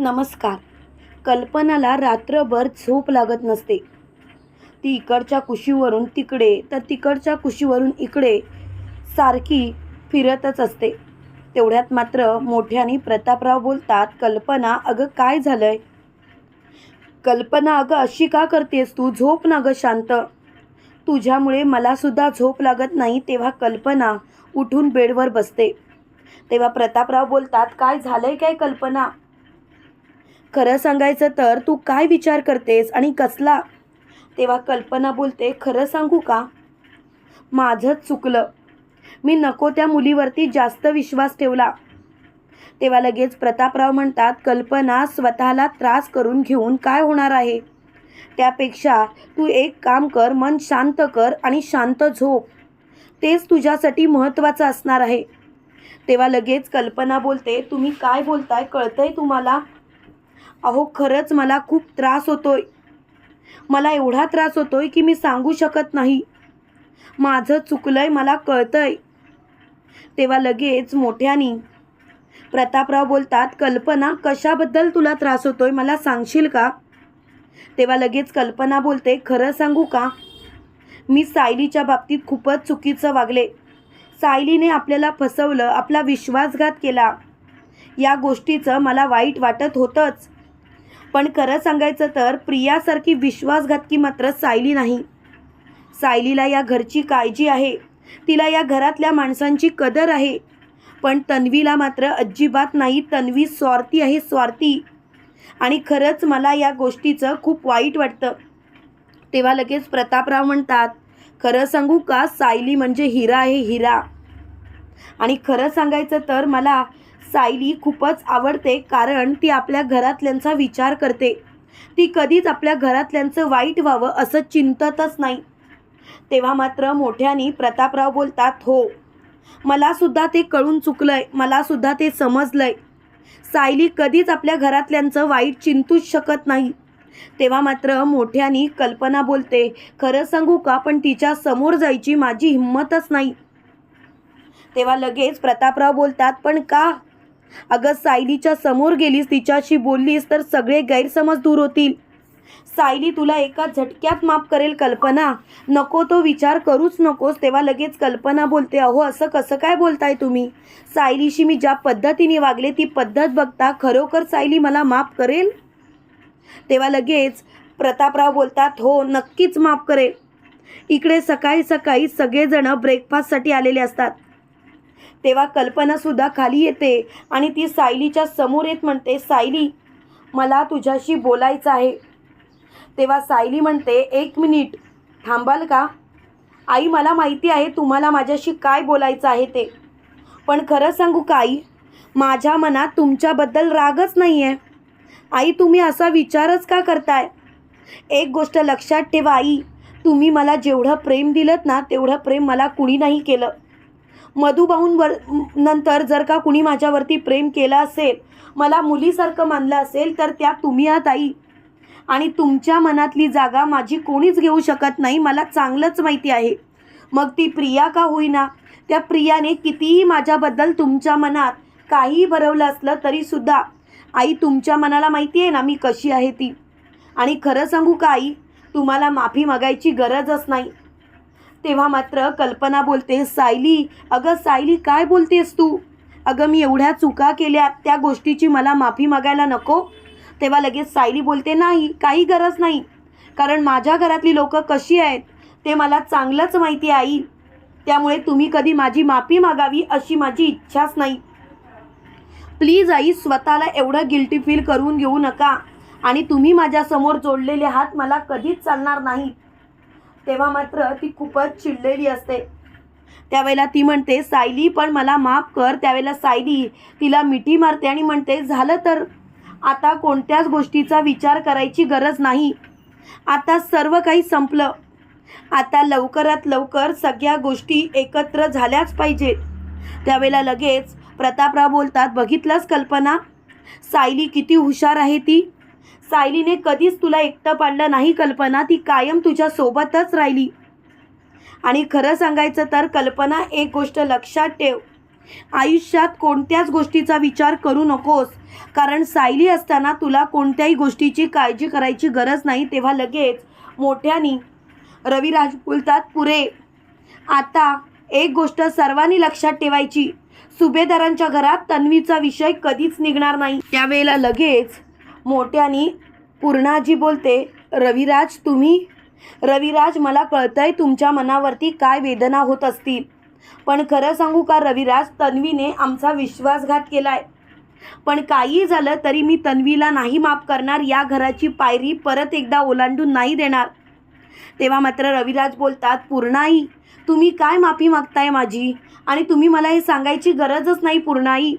नमस्कार. कल्पनाला रात्रभर झोप लागत नसते. ती इकडच्या कुशीवरून तिकडे तर तिकडच्या कुशीवरून इकडे सारखी फिरतच असते. तेवढ्यात मात्र मोठ्याने प्रतापराव बोलतात कल्पना अगं काय झालंय? कल्पना अगं अशी का करतेस तू? झोप ना गं शांत. तुझ्यामुळे मलासुद्धा झोप लागत नाही तेव्हा कल्पना उठून बेडवर बसते. तेव्हा प्रतापराव बोलतात काय झालंय काय कल्पना? खरं सांगायचं तर तू काय विचार करतेस आणि कसला? तेव्हा कल्पना बोलते खरं सांगू का? माझंच चुकलं. मी नको त्या मुलीवरती जास्त विश्वास ठेवला. तेव्हा लगेच प्रतापराव म्हणतात कल्पना स्वतःला त्रास करून घेऊन काय होणार आहे? त्यापेक्षा तू एक काम कर मन शांत कर आणि शांत झोप. तेच तुझ्यासाठी महत्त्वाचं असणार आहे. तेव्हा लगेच कल्पना बोलते तुम्ही काय बोलताय? कळतंय तुम्हाला? अहो खरंच मला खूप त्रास होतोय. मला एवढा त्रास होतोय की मी सांगू शकत नाही. माझं चुकलंय मला कळतंय. तेव्हा लगेच मोठ्यानी प्रतापराव बोलतात कल्पना कशाबद्दल तुला त्रास होतोय? मला सांगशील का? तेव्हा लगेच कल्पना बोलते खरं सांगू का? मी सायलीच्या बाबतीत खूपच चुकीचं वागले. सायलीने आपल्याला फसवलं आपला विश्वासघात केला. या गोष्टीचं मला वाईट वाटत होतंच. पण खरं सांगायचं तर प्रियासारखी विश्वासघातकी मात्र सायली नाही. सायलीला या घरची काळजी आहे. तिला या घरातल्या माणसांची कदर आहे. पण तन्वीला मात्र अजिबात नाही. तन्वी स्वार्थी आहे स्वार्थी. आणि खरंच मला या गोष्टीचं खूप वाईट वाटतं. तेव्हा लगेच प्रतापराव म्हणतात खरं सांगू का सायली म्हणजे हिरा आहे हिरा. आणि खरं सांगायचं तर मला सायली खूपच आवडते कारण ती आपल्या घरातल्यांचा विचार करते. ती कधीच आपल्या घरातल्यांचं वाईट व्हावं असं चिंततच नाही. तेव्हा मात्र मोठ्यानी प्रतापराव बोलतात हो मलासुद्धा ते कळून चुकलंय आहे मलासुद्धा ते समजलंय. सायली कधीच आपल्या घरातल्यांचं वाईट चिंतूच शकत नाही. तेव्हा मात्र मोठ्यानी कल्पना बोलते खरं सांगू का पण तिच्या समोर जायची माझी हिंमतच नाही. तेव्हा लगेच प्रतापराव बोलतात पण का? अगं सायलीच्या समोर गेलीस तिच्याशी बोललीस तर सगळे गैरसमज दूर होतील. सायली तुला एका झटक्यात माफ करेल कल्पना. नको तो विचार करूच नकोस तेव्हा लगेच कल्पना बोलते अहो असं कसं काय बोलताय तुम्ही? सायलीशी मी ज्या पद्धतीने वागले ती पद्धत बघता खरोखर सायली मला माफ करेल? तेव्हा लगेच प्रतापराव बोलतात हो नक्कीच माफ करेल. इकडे सकाळी सकाळी सगळेजण ब्रेकफास्टसाठी आलेले असतात. तेव्हा कल्पनासुद्धा खाली येते आणि ती सायलीच्या समोर येत म्हणते सायली मला तुझ्याशी बोलायचं आहे. तेव्हा सायली म्हणते एक मिनिट थांबाल का? आई मला माहिती आहे तुम्हाला माझ्याशी काय बोलायचं आहे ते. पण खरं सांगू का आई? माझ्या मनात तुमच्याबद्दल रागच नाही आहे आई तुम्ही असा विचारच का करताय? एक गोष्ट लक्षात ठेवा आई तुम्ही मला जेवढं प्रेम दिलं ना तेवढं प्रेम मला कुणी नाही केलं. मधुबाहूंवर नंतर जर का कुणी माझ्यावरती प्रेम केलं असेल मला मुलीसारखं मानलं असेल तर त्या तुम्ही आहात आई. आणि तुमच्या मनातली जागा माझी कोणीच घेऊ शकत नाही मला चांगलंच माहिती आहे. मग ती प्रिया का होईना? त्या प्रियाने कितीही माझ्याबद्दल तुमच्या मनात काहीही भरवलं असलं तरीसुद्धा आई तुमच्या मनाला माहिती आहे ना मी कशी आहे ती. आणि खरं सांगू का आई? तुम्हाला माफी मागायची गरजच नाही. तेव्हा मात्र कल्पना बोलते सायली अगं सायली काय बोलतेस तू? अगं मी एवढ्या चुका केल्या त्या गोष्टीची मला माफी मागायला नको. तेव्हा लगेच सायली बोलते नाही काही गरज नाही. कारण माझ्या घरातली लोक कशी आहेत ते मला चांगलंच माहिती आई. त्यामुळे तुम्ही कधी माझी माफी मागावी अशी माझी इच्छाच नाही. प्लीज आई स्वतःला एवढं गिल्टी फील करून घेऊ नका. आणि तुम्ही माझ्यासमोर जोडलेले हात मला कधीच चालणार नाही तेव्हा मात्र ती खूपच चिडलेली असते. त्यावेळेला ती म्हणते सायली पण मला माफ कर. त्यावेळेला सायली तिला मिठी मारते आणि म्हणते झालं तर. आता कोणत्याच गोष्टीचा विचार करायची गरज नाही. आता सर्व काही संपलं. आता लवकरात लवकर सगळ्या गोष्टी एकत्र झाल्याच पाहिजेत. त्यावेळेला लगेच प्रतापराव बोलतात बघितलंच कल्पना? सायली किती हुशार आहे ती. सायलीने कधीच तुला एकटं पाडलं नाही कल्पना. ती कायम तुझ्या सोबतच राहिली. आणि खरं सांगायचं तर कल्पना एक गोष्ट लक्षात ठेव. आयुष्यात कोणत्याच गोष्टीचा विचार करू नकोस. कारण सायली असताना तुला कोणत्याही गोष्टीची काळजी करायची गरज नाही तेव्हा लगेच मोठ्यानी रविराज बोलतात पुरे आता एक गोष्ट सर्वांनी लक्षात ठेवायची. सुभेदारांच्या घरात तन्वीचा विषय कधीच निघणार नाही. त्यावेळेला लगेच मोठ्यानी पूर्णाजी बोलते रविराज तुम्ही? रविराज मला कळतंय तुमच्या मनावरती काय वेदना होत असतील. पण खरं सांगू का रविराज तन्वीने आमचा विश्वासघात केलाय. पण काही झालं तरी मी तन्वीला नाही माफ करणार या घराची पायरी परत एकदा ओलांडून नाही देणार. तेव्हा मात्र रविराज बोलतात पूर्णाई तुम्ही काय माफी मागताय माझी? आणि तुम्ही मला हे सांगायची गरजच नाही पूर्णाई.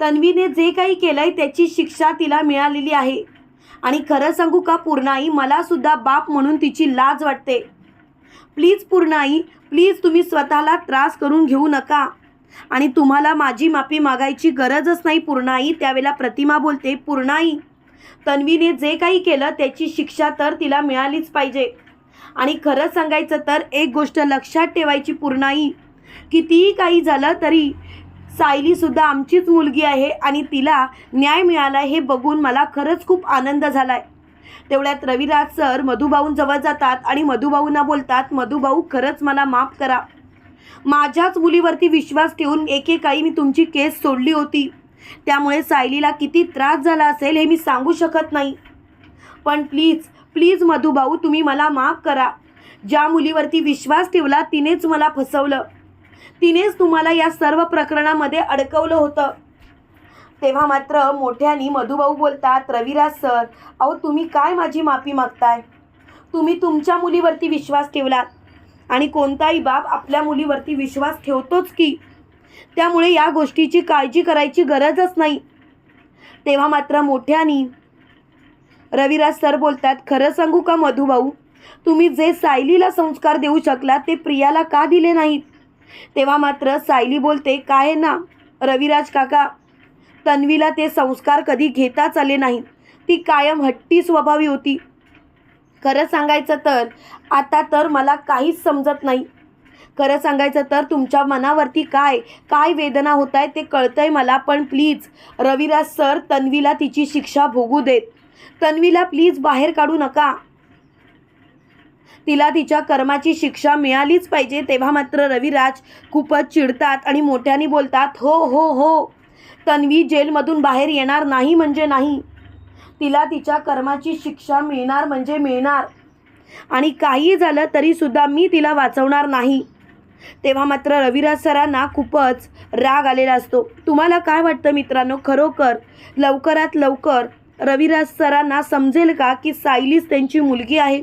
तन्वीने जे काही केलं आहे त्याची शिक्षा तिला मिळालेली आहे. आणि खरं सांगू का पूर्णाई मला सुद्धा बाप म्हणून तिची लाज वाटते. प्लीज पूर्णाई प्लीज तुम्ही स्वतःला त्रास करून घेऊ नका. आणि तुम्हाला माझी माफी मागायची गरजच नाही पूर्णाई त्यावेळेला प्रतिमा बोलते पूर्णाई तन्वीने जे काही केलं त्याची शिक्षा तर तिला मिळालीच पाहिजे. आणि खरं सांगायचं तर एक गोष्ट लक्षात ठेवायची पूर्णाई कितीही काही झालं तरी सायलीसुद्धा आमचीच मुलगी आहे आणि तिला न्याय मिळाला हे बघून मला खरंच खूप आनंद झाला आहे तेवढ्यात रविराज सर मधुभाऊंजवळ जातात आणि मधुभाऊंना बोलतात मधुभाऊ खरंच मला माफ करा. माझ्याच मुलीवरती विश्वास ठेवून एकेकाळी मी तुमची केस सोडली होती. त्यामुळे सायलीला किती त्रास झाला असेल हे मी सांगू शकत नाही. पण प्लीज प्लीज मधुभाऊ तुम्ही मला माफ करा. ज्या मुलीवरती विश्वास ठेवला तिनेच मला फसवलं. तिनेच तुम्हाला या सर्व प्रकरणामध्ये अडकवलं होतं. तेव्हा मात्र मोठ्यानी मधुभाऊ बोलतात रविराज सर अहो तुम्ही काय माझी माफी मागताय? तुम्ही तुमच्या मुलीवरती विश्वास ठेवलात. आणि कोणताही बाप आपल्या मुलीवरती विश्वास ठेवतोच की. त्यामुळे या गोष्टीची काळजी करायची गरजच नाही. तेव्हा मात्र मोठ्यानी रविराज सर बोलतात खरं सांगू का मधुभाऊ? तुम्ही जे सायलीला संस्कार देऊ शकला ते प्रियाला का दिले नाहीत? तेव्हा मात्र सायली बोलते काय ना रविराज काका? तन्वीला ते संस्कार कधी घेताच आले नाहीत. ती कायम हट्टी स्वभावी होती. खरं सांगायचं तर आता तर मला काहीच समजत नाही. खरं सांगायचं तर तुमच्या मनावरती काय काय वेदना होत आहे ते कळतं आहे मला पण प्लीज रविराज सर तन्वीला तिची शिक्षा भोगू देत. तन्वीला प्लीज बाहेर काढू नका. तिला तिच्या कर्माची शिक्षा मिळालीच पाहिजे तेव्हा मात्र रविराज खूपच चिडतात आणि मोठ्याने बोलतात हो हो हो तन्वी जेलमधून बाहेर येणार नाही म्हणजे नाही. तिला तिच्या कर्माची शिक्षा मिळणार म्हणजे मिळणार. आणि काही झालं तरीसुद्धा मी तिला वाचवणार नाही. तेव्हा मात्र रविराज सरांना खूपच राग आलेला असतो. तुम्हाला काय वाटतं मित्रांनो? खरोखर लवकरात लवकर रविराज सरांना समजेल का की सायलीच त्यांची मुलगी आहे?